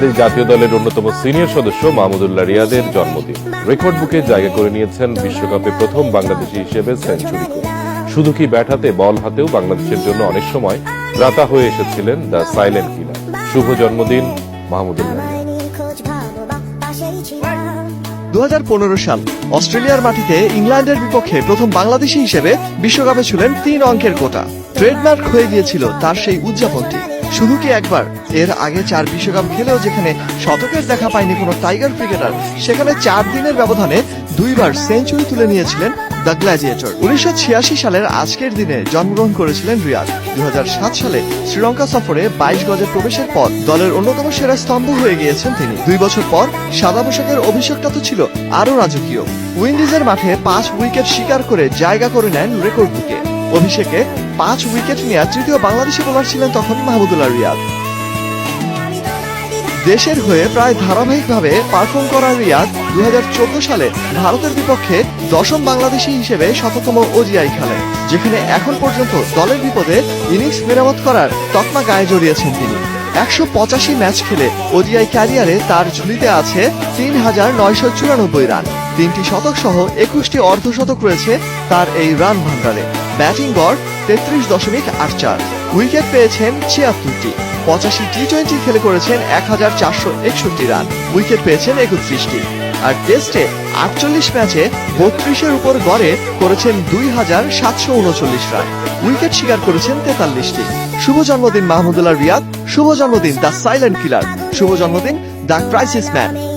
বাংলাদেশ জাতীয় দলের অন্যতম সিনিয়র সদস্য মাহমুদুল্লাহ রিয়াদের জন্মদিন। রেকর্ড বুকে জায়গা করে নিয়েছেন বিশ্বকাপে প্রথম বাংলাদেশি হিসেবে সেঞ্চুরি করে। শুধু কি ব্যাট হাতে, বল হাতেও বাংলাদেশের জন্য অনেক সময় ত্রাতা হয়ে এসেছিলেন দ্য সাইলেন্ট কিলার। শুভ জন্মদিন, মাহমুদুল্লাহ দু সাল, অস্ট্রেলিয়ার মাটিতে ইংল্যান্ডের বিপক্ষে প্রথম বাংলাদেশি হিসেবে বিশ্বকাপে ছিলেন তিন অঙ্কের কোটা। ট্রেডমার্ক হয়ে গিয়েছিল তার সেই উদযাপনটি। শুধু কি একবার? এর আগে চার বিশ্বকাপ খেলেও যেখানে শতকের দেখা পায়নি কোনো টাইগার ক্রিকেটার, সেখানে চার দিনের ব্যবধানে দুইবার সেঞ্চুরি তুলে নিয়েছিলেন দ্য গ্ল্যাজিয়েটর উনিশশো ছিয়াশি সালের আজকের দিনে জন্মগ্রহণ করেছিলেন রিয়াদ। দু সালে শ্রীলঙ্কা সফরে বাইশ গজে প্রবেশের পর দলের অন্যতম সেরা স্তম্ভ হয়ে গিয়েছেন তিনি। দুই বছর পর সাদা পোশাকের অভিষেকটা তো ছিল আরও রাজকীয়। উইন্ডিজের মাঠে পাঁচ উইকেট শিকার করে জায়গা করে নেন রেকর্ড বুকে। অভিষেকে পাঁচ উইকেট নেওয়া তৃতীয় বাংলাদেশি বোলার ছিলেন তখন মাহমুদুল্লাহ রিয়াদ। দেশের হয়ে প্রায় ধারাবাহিকভাবে পারফর্ম করা রিয়াদ দুই হাজার চোদ্দ সালে ভারতের বিপক্ষে দশম বাংলাদেশি হিসেবে শততম ওডিআই খেলেন, যেখানে এখন পর্যন্ত দলের বিপদে ইনিংস মেরামত করার তকমা গায়ে জড়িয়েছেন তিনি। একশো পঁচাশি ম্যাচ খেলে ওডিআই ক্যারিয়ারে তার ঝুলিতে আছে তিন হাজার নয়শো চুরানব্বই রান। তিনটি শতক সহ একুশটি অর্ধশতক রয়েছে তার এই রান ভান্ডারে ব্যাটিং গড় তেত্রিশ দশমিক আট চার। উইকেট পেয়েছেন ছিয়াত্তরটি। পঁচাশি টি টোয়েন্টি খেলে করেছেন এক হাজার চারশো একষট্টি রান। উইকেট পেয়েছেন একত্রিশটি। আর টেস্টে আটচল্লিশ ম্যাচে বত্রিশের উপর গড়ে করেছেন দুই হাজার সাতশো উনচল্লিশ রান। উইকেট শিকার করেছেন তেতাল্লিশটি। শুভ জন্মদিন মাহমুদুল্লাহ রিয়াদ। শুভ জন্মদিন দ্য সাইলেন্ট কিলার। শুভ জন্মদিন দ্য ক্রাইসিস ম্যান।